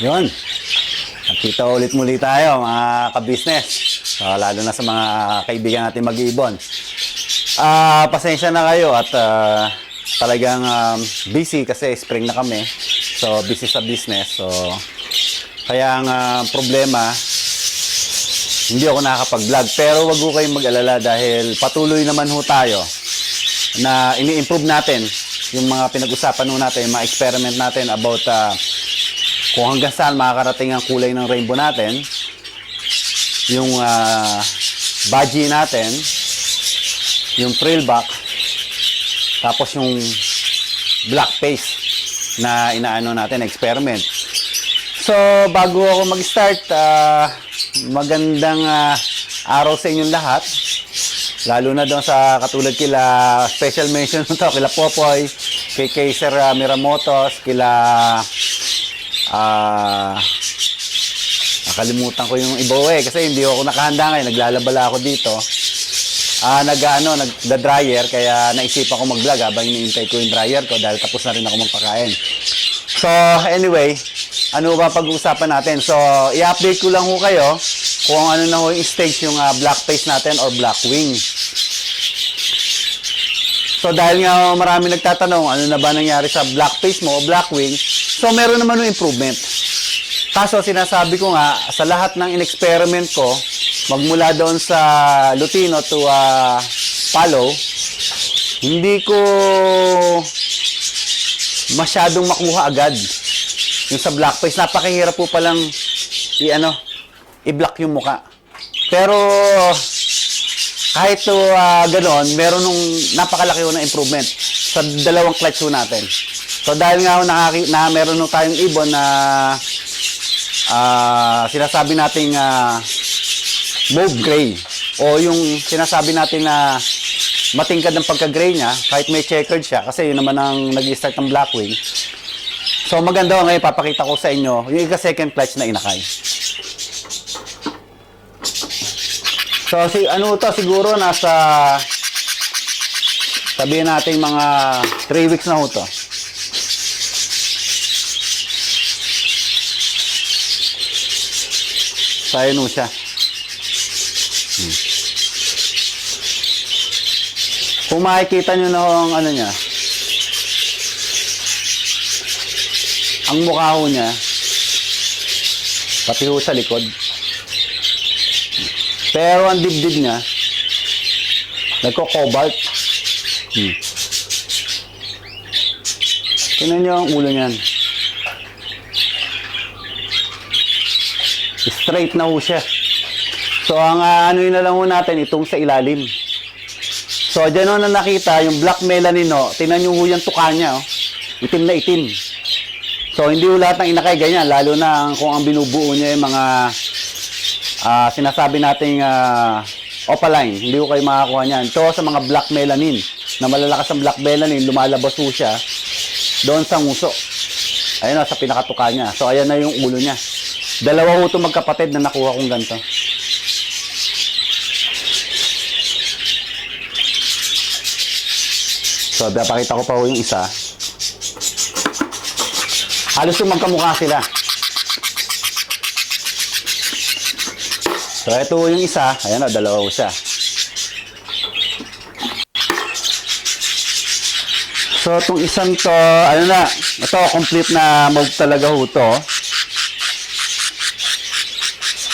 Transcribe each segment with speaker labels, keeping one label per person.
Speaker 1: Yun. Nakita ulit muli tayo, mga ka-business. So, lalo na sa mga kaibigan natin mag-iibon. Ah, pasensya na kayo at ah, talagang um, busy kasi spring na kami. So, busy sa business. So, kaya ang ah, problema, hindi ako nakakapag-vlog. Pero wag ko kayong mag-alala dahil patuloy naman ho tayo na ini-improve natin yung mga pinag-usapan ho natin, yung mga experiment natin about ah, kung hanggang saan makakarating ang kulay ng rainbow natin, yung uh, budgie natin, yung trail back, tapos yung black face na inaano natin, experiment. So, bago ako mag-start, ah, magandang ah, araw sa inyong lahat. Lalo na doon sa katulad kila special mention to kila Popoy, kay kay Sir ah, Miramotos, kila ah nakalimutan ko yung iba eh kasi hindi ako nakahanda ngayon, naglalabala ako dito. Ah, nag ano, nagda-dryer kaya naisipan ko mag-vlog habang iniintay ko yung dryer ko dahil tapos na rin ako magpakain. So, anyway, ano ba pag-uusapan natin? So, i-update ko lang ho kayo kung ano na ho yung stage yung ah, black face natin or black wing. So, dahil nga marami nagtatanong, ano na ba nangyari sa black face mo o black wing? So, meron naman yung improvement. Kaso, sinasabi ko nga, sa lahat ng in-experiment ko, magmula doon sa Lutino to ah, Palo, hindi ko masyadong makuha agad yung sa blackface. Napakahirap po palang i-ano, i-block yung muka. Pero kahit to ah, ganon, meron nung napakalaki ng improvement sa dalawang clutch natin. So dahil nga nakaki, na meron ho tayong ibon na ah, sinasabi nating ah, mauve gray o yung sinasabi natin na matingkad ng pagka-gray niya kahit may checkered siya kasi yun naman ang nag-start ng Blackwing. So maganda ngayon papakita ko sa inyo yung ika second clutch na inakay. So si ano to siguro nasa sabihin natin mga 3 weeks na ho to. Ayun ho siya. Hmm. Kung makikita nyo na ang ano niya, ang mukha ho niya, pati ho sa likod. Pero ang dibdib niya, nagko-cobalt. Hmm. Tingnan nyo ang ulo niyan. Straight na ho siya. So, ang ah, ano yun na lang ho natin, itong sa ilalim. So, dyan ho na nakita, yung black melanin, no, tingnan nyo ho yung tuka niya, oh. itim na itim. So, hindi ho lahat ng inakay ganyan, lalo na kung ang binubuo niya yung mga ah, sinasabi nating ah, opaline, hindi ko kayo makakuha niyan. So, sa mga black melanin, na malalakas ang black melanin, lumalabas ho siya doon sa nguso. Ayun na, sa pinakatuka niya. So, ayan na yung ulo niya. Dalawa ho ito magkapatid na nakuha kong ganito. So, papakita ko pa ho yung isa. Halos yung magkamukha sila. So, ito yung isa. Ayan o, dalawa ho siya. So, itong isang to, ano na, ito, complete na mauve talaga ho to.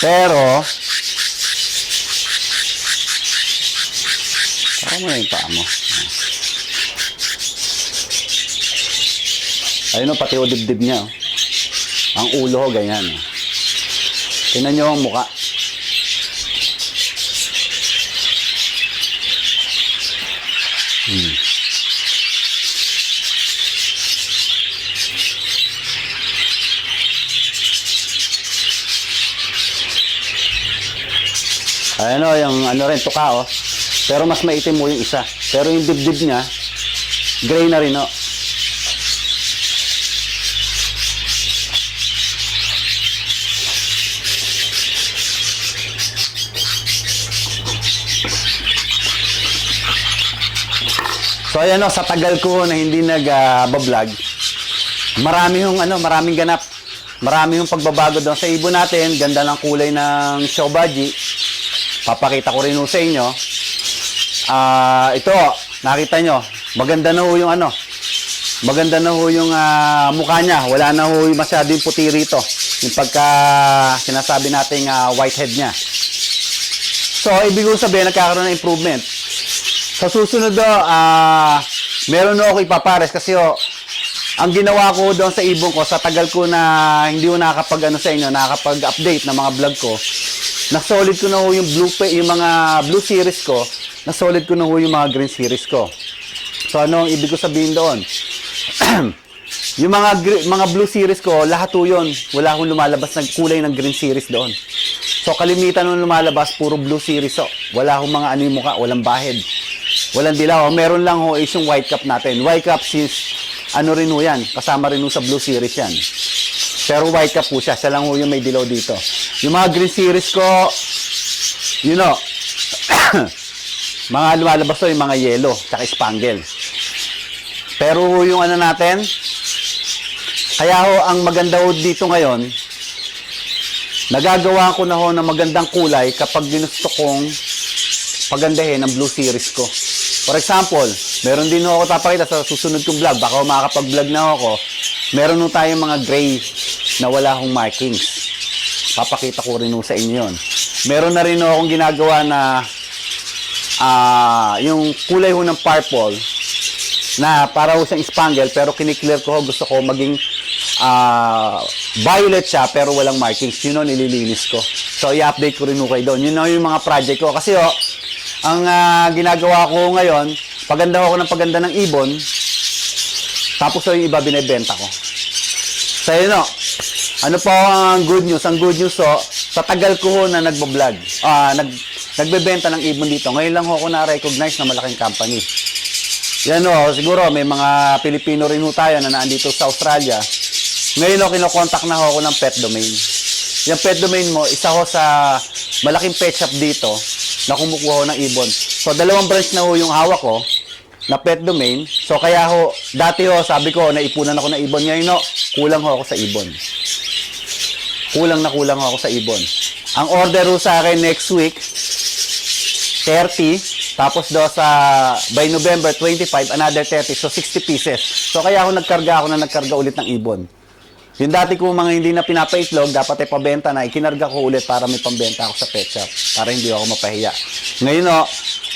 Speaker 1: Pero, Saka mo na yung paa mo. Ayun o, pati o dibdib niya. oh. Ang ulo ho, ganyan. oh. Tingnan niyo ang muka. Hmm. Ayan o, yung ano rin, tuka o. Pero mas maitim mo yung isa. Pero yung dibdib niya, gray na rin o. So ayan o, sa tagal ko na hindi nag-vlog, marami yung ano, maraming ganap. marami yung pagbabago doon sa ibon natin. Ganda ng kulay ng Shobaji. Papakita ko rin sa inyo. Ah, ito, nakita nyo, maganda na ho yung ano, maganda na ho yung ah, mukha niya. Wala na ho yung masyadong puti rito. Yung pagka sinasabi nating ah, whitehead niya. So, ibig ko sabihin, nagkakaroon ng improvement. Sa susunod do, ah, meron na ako ipapares kasi oh, ang ginawa ko doon sa ibon ko, sa tagal ko na hindi ko nakakapag ano sa inyo, nakakapag-update ng mga vlog ko, na solid ko na ho yung blue, yung mga blue series ko, na solid ko na ho yung mga green series ko. So ano ang ibig ko sabihin doon? yung mga mga blue series ko, lahat ho yun. Wala akong lumalabas ng kulay ng green series doon. So kalimitan nung lumalabas, puro blue series. So, wala akong mga ano yung mukha, walang bahid. Walang dilaw. Meron lang ho is yung white cap natin. White cap is, ano rin ho yan, kasama rin ho sa blue series yan. Pero white cap po siya, siya lang ho yung may dilaw dito. Yung mga green series ko, you know, mga lumalabas ho yung mga yellow, tsaka spangle. Pero yung ano natin, kaya ho ang maganda ho dito ngayon, nagagawa ko na ho ng magandang kulay kapag ginusto kong pagandahin ang blue series ko. For example, meron din ako papakita sa susunod kong vlog, baka makakapag-vlog na ako, meron ho tayong mga gray na wala hong markings. Papakita ko rin sa inyo yun. Meron na rin akong ginagawa na ah yung kulay ho ng purple na para ho siyang spangle pero kiniklear ko gusto ko maging ah, violet siya pero walang markings. Yun ho, nililinis ko. So, i-update ko rin ho kayo doon. Yun ho yung mga project ko. Kasi ho, ang ah, ginagawa ko ngayon, paganda ako ng paganda ng ibon, tapos ho yung iba binibenta ko. So, yun ho. Ano po ang good news? Ang good news ho, sa tagal ko ho na nagbablog, ah, nag, nagbebenta ng ibon dito, ngayon lang ho ako na-recognize na malaking company. Yan o, siguro may mga Pilipino rin ho tayo na naandito sa Australia. Ngayon o, kinokontak na ho ako ng pet domain. Yung pet domain mo, isa ho sa malaking pet shop dito na kumukuha ho ng ibon. So, dalawang branch na ho yung hawak ko na pet domain. So, kaya ho, dati ho, sabi ko, naipunan ako ng ibon. Ngayon ho, kulang ho ako sa ibon. Kulang na kulang ako sa ibon. Ang order sa akin next week, 30. Tapos do sa by November 25, another 30. So 60 pieces. So kaya ako nagkarga ako na nagkarga ulit ng ibon. Yung dati ko mga hindi na pinapaitlog, dapat ay pabenta na, ikinarga ko ulit para may pambenta ako sa pet shop. Para hindi ako mapahiya. Ngayon o,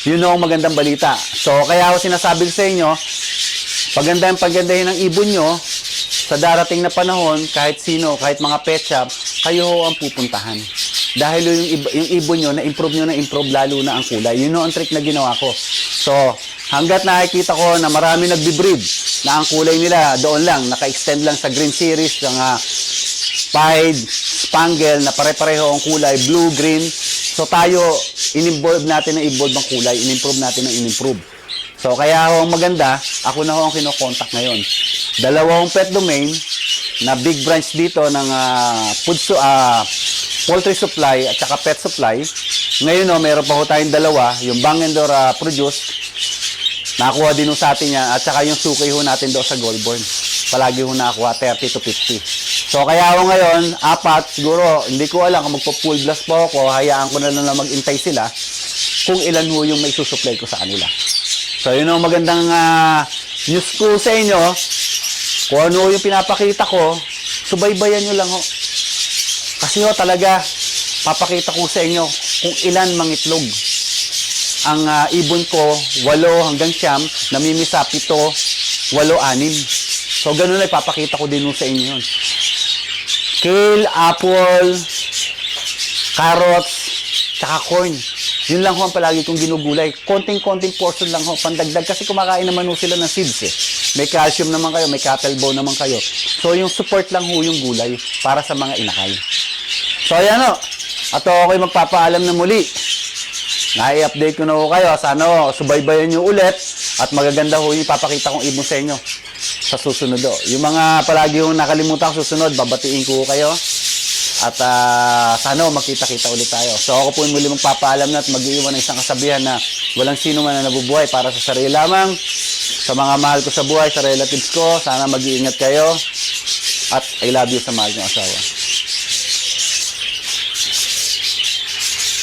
Speaker 1: yun o ang magandang balita. So kaya ako sinasabi sa inyo, paganda yung pagandahin ng ibon nyo, sa darating na panahon, kahit sino, kahit mga pet shop, kayo ho ang pupuntahan. Dahil yung, yung ibon nyo, na-improve nyo na-improve lalo na ang kulay. Yun ho ang trick na ginawa ko. So, hanggat nakikita ko na marami nagbe-breed, na ang kulay nila doon lang, naka-extend lang sa green series, ng uh, pied, spangle, na pare-pareho ang kulay, blue, green. So, tayo, in-involve natin na involve ang kulay, in-improve natin ang in-improve. So, kaya ho ang maganda, ako na ho ang kinokontak ngayon. Dalawang pet domain, na big branch dito ng ah, food su- ah, poultry supply at saka pet supply. Ngayon no, meron pa ho tayong dalawa, yung Bangandor Produce, nakuha din ho sa atin yan, at saka yung sukay ho natin doon sa Goldborn. Palagi ho nakuha, 30 to 50. So kaya ako ngayon, apat, siguro, hindi ko alam kung magpo-full blast po ako, hayaan ko na lang na mag-intay sila kung ilan ho yung may susupply ko sa kanila. So yun ang magandang ah, news ko sa inyo. Kung ano yung pinapakita ko, subaybayan nyo lang ho. Kasi ho talaga, papakita ko sa inyo kung ilan mangitlog. Ang ah, ibon ko, walo hanggang siyam, namimisa pito, walo, anim. So ganun na ipapakita ko din sa inyo yun. Kale, apple, carrots, tsaka corn. Yun lang ho ang palagi kong ginugulay. Konting-konting portion lang ho, pandagdag. Kasi kumakain naman ho sila ng seeds eh. May calcium naman kayo, may cattle bone naman kayo. So yung support lang ho yung gulay para sa mga inakay. So ayan ho. At ako'y magpapaalam na muli. Na-update ko na ho kayo. Sana ho, subaybayan nyo ulit. At magaganda ho yung ipapakita kong ibon sa inyo sa susunod ho. Yung mga palagi ho nakalimutan susunod, babatiin ko kayo. At ah, sana magkita-kita ulit tayo. So ako po muli magpapaalam na at mag-iwan ng isang kasabihan na walang sino man na nabubuhay para sa sarili lamang. Sa mga mahal ko sa buhay, sa relatives ko, sana mag-iingat kayo. At I love you sa mahal niyong asawa.